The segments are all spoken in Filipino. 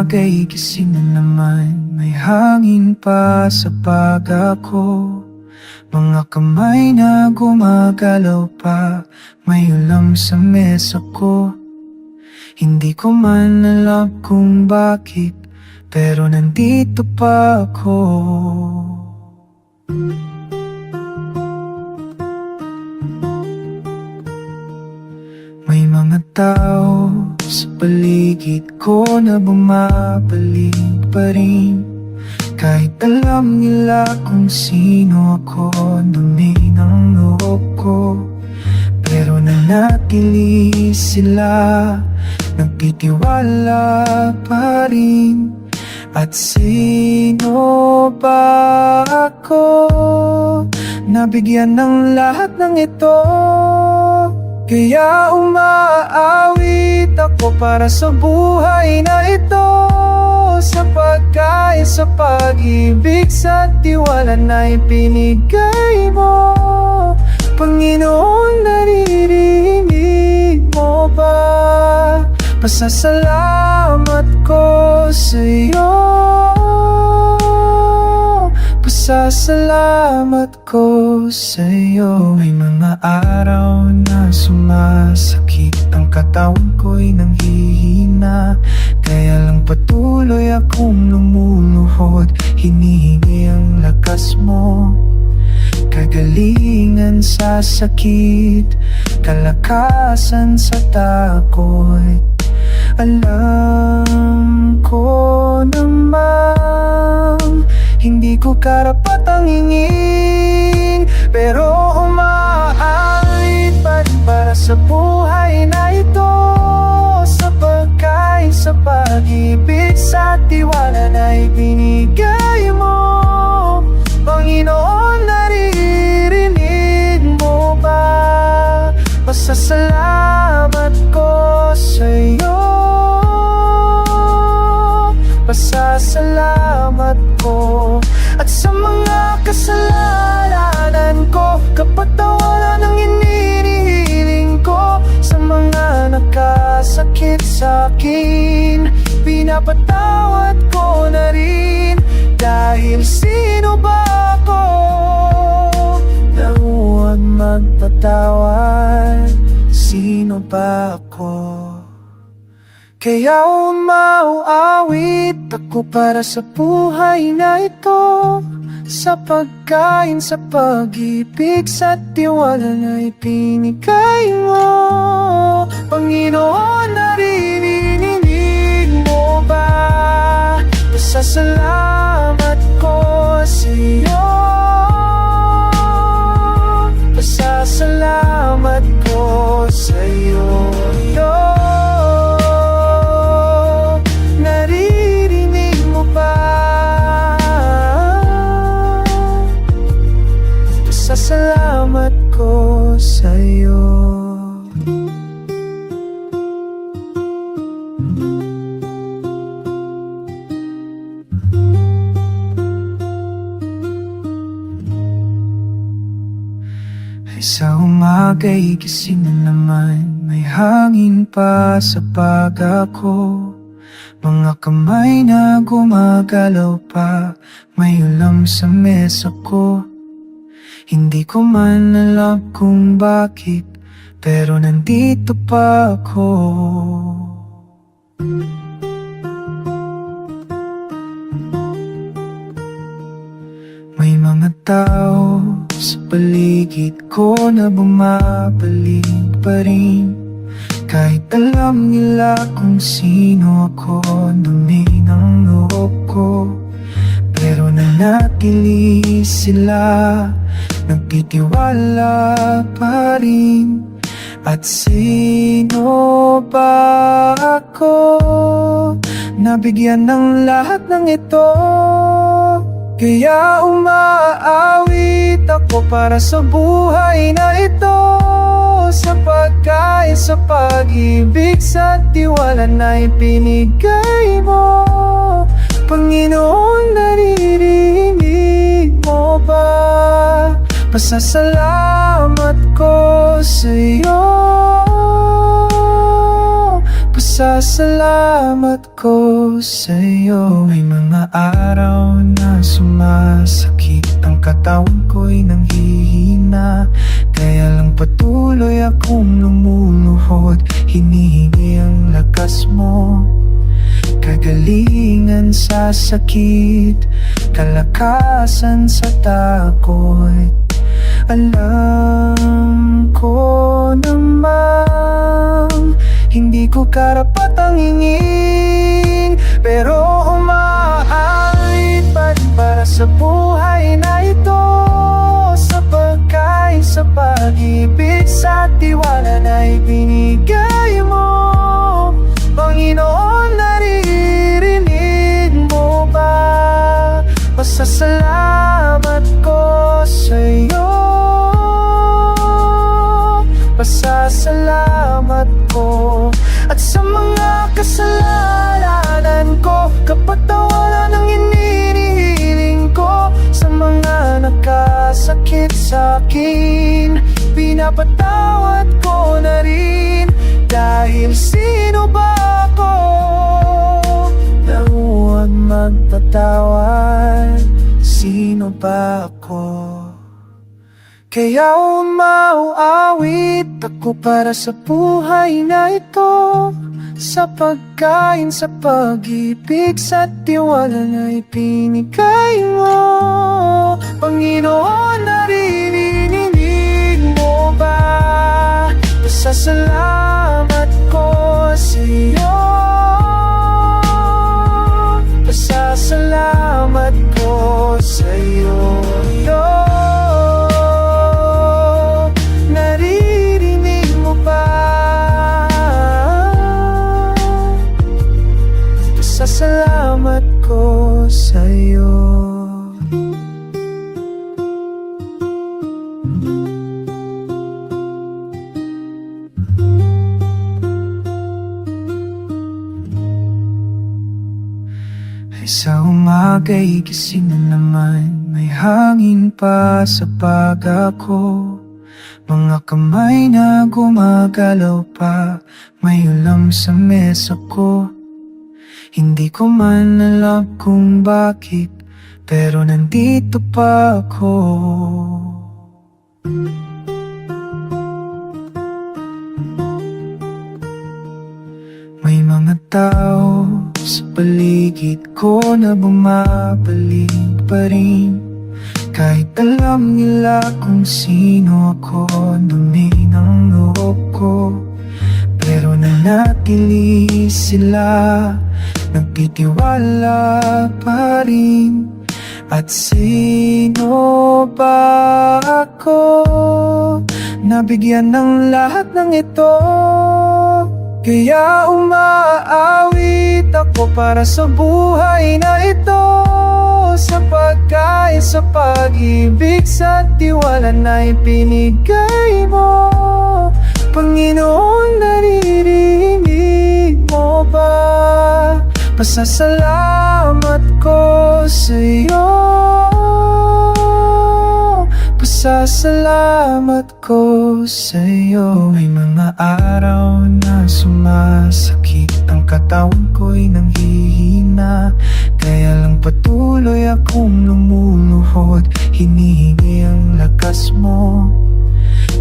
umaga'y gising na naman May hangin pa sa baga ko. Mga kamay na gumagalaw pa May ulam sa mesa ko. Hindi ko man alam kung bakit Pero nandito pa ako. May mga tao paligid ko na bumabalik pa rin. Kahit alam nila kung sino ako Dumi ng loob ko. Pero nanatili sila Nagtitiwala pa rin. At sino ba ako? Nabigyan ng lahat ng ito kaya umaawit ako para sa buhay na ito. Sa pagkain, sa pag-ibig, sa tiwala na ipinigay mo. Panginoon, naririnig mo ba? Pasasalamat ko sa iyo Pasasalamat ko sa iyo. May mga araw na sumasakit. Ang katawan ko'y nanghihina. Kaya lang patuloy akong lumuluhod Hinihingi ang lakas mo. Kagalingan sa sakit. Kalakasan sa takot. Alam ko ko karapatang hingin. Pero umaalit pa rin para sa buhay na ito. Sa pagkain, sa pag-ibig, sa tiwala na ibinigay mo. Panginoon, naririnig mo ba? Pasasalamat ko sa iyo Pasasalamat ko kasalanan ko Kapatawaran ang inihiling ko Sa mga nakasakit sa akin. Pinapatawad ko na rin Dahil sino ba ako Na huwag magpatawad? Sino ba ako? Kaya umauawit ako para sa buhay na ito Sa pagkain, sa pag-ibig, sa tiwala na ipinigay mo Panginoon, naririnig mo ba? Pasasalamat Ay sa umaga'y gising na naman. May hangin pa sa baga ko. Mga kamay na gumagalaw pa. May ulam sa mesa ko. Hindi ko man alam kung bakit Pero nandito pa ako. May mga tao sa paligid ko na bumabalik pa rin. Kahit alam nila kung sino ako Dumi ng loob ko. Pero nanatili sila Nagtitiwala pa rin. At sino ba ako? Nabigyan ng lahat ng ito. Kaya umaawit ako para sa buhay na ito. Sa pagkain, sa pag-ibig, sa tiwala na ipinigay mo. Panginoon, naririnig mo ba? Pasasalamat ko sa iyo Pasasalamat ko sa'yo May mga araw na sumasakit. Ang katawan ko'y nanghihina. Kaya lang patuloy akong lumuluhod Hinihingi ang lakas mo. Kagalingan sa sakit. Kalakasan sa takot. Alam ko namang Hindi ko karapatang hingin Pero umaalit pa rin para sa buhay na ito. Sa pagkain, sa pag-ibig, sa tiwala na ibinigay sa'kin Pinapatawad ko na rin Dahil sino ba ako Na huwag magpatawad Sino ba ako? Kaya umauawit ako para sa buhay na ito Sa pagkain, sa pag-ibig, sa tiwala na ipinigay mo Panginoon, naririnig mo ba? Pasasalamat Pasasalamat ko sa iyo Ay sa umaga'y gising na naman May hangin pa sa baga ko. Mga kamay na gumagalaw pa May ulam sa mesa ko Hindi ko man alam kung bakit Pero nandito pa ako. May mga tao sa paligid ko na bumabalik pa rin. Kahit alam nila kung sino ako Dumi ng loob ko. Pero nanatili sila Nagtitiwala pa rin. At sino ba ako Nabigyan ng lahat ng ito? Kaya umaawit ako para sa buhay na ito. Sa pagkain, sa pag-ibig, sa tiwala na ipinigay mo Pasasalamat ko sa iyo Pasasalamat ko sa iyo May mga araw na sumasakit. Ang katawan ko'y nanghihina. Kaya lang patuloy akong lumuluhod Hinihingi ang lakas mo.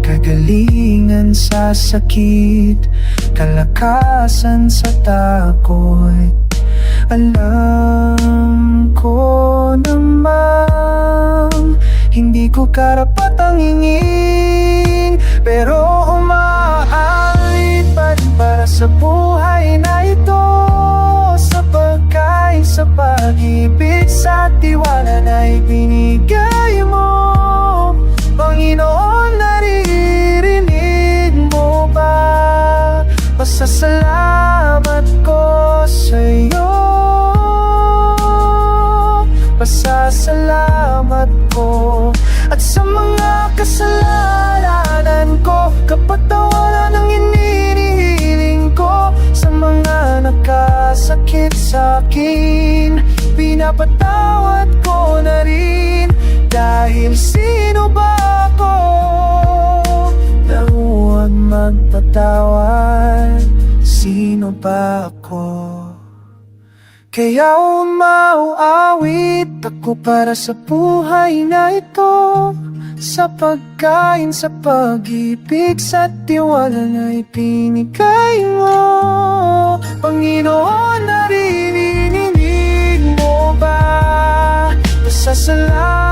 Kagalingan sa sakit. Kalakasan sa takot Alam ko namang Hindi ko karapatang hingin Pero umaalit pa rin para sa buhay na ito Sa pagkain, sa pag-ibig, sa tiwala na ibinigay mo Panginoon, naririnig mo ba? Pasasalamat ko Kapatawaran ang inihiling ko Sa mga nakasakit sa akin. Pinapatawad ko na rin Dahil sino ba ako Na huwag magpatawad? Sino ba ako? Kaya umauawit ako para sa buhay na ito sa pagkain, sa pag-ibig, sa tiwala na ipinigay mo Panginoon, naririnig mo ba? sa Masasalamat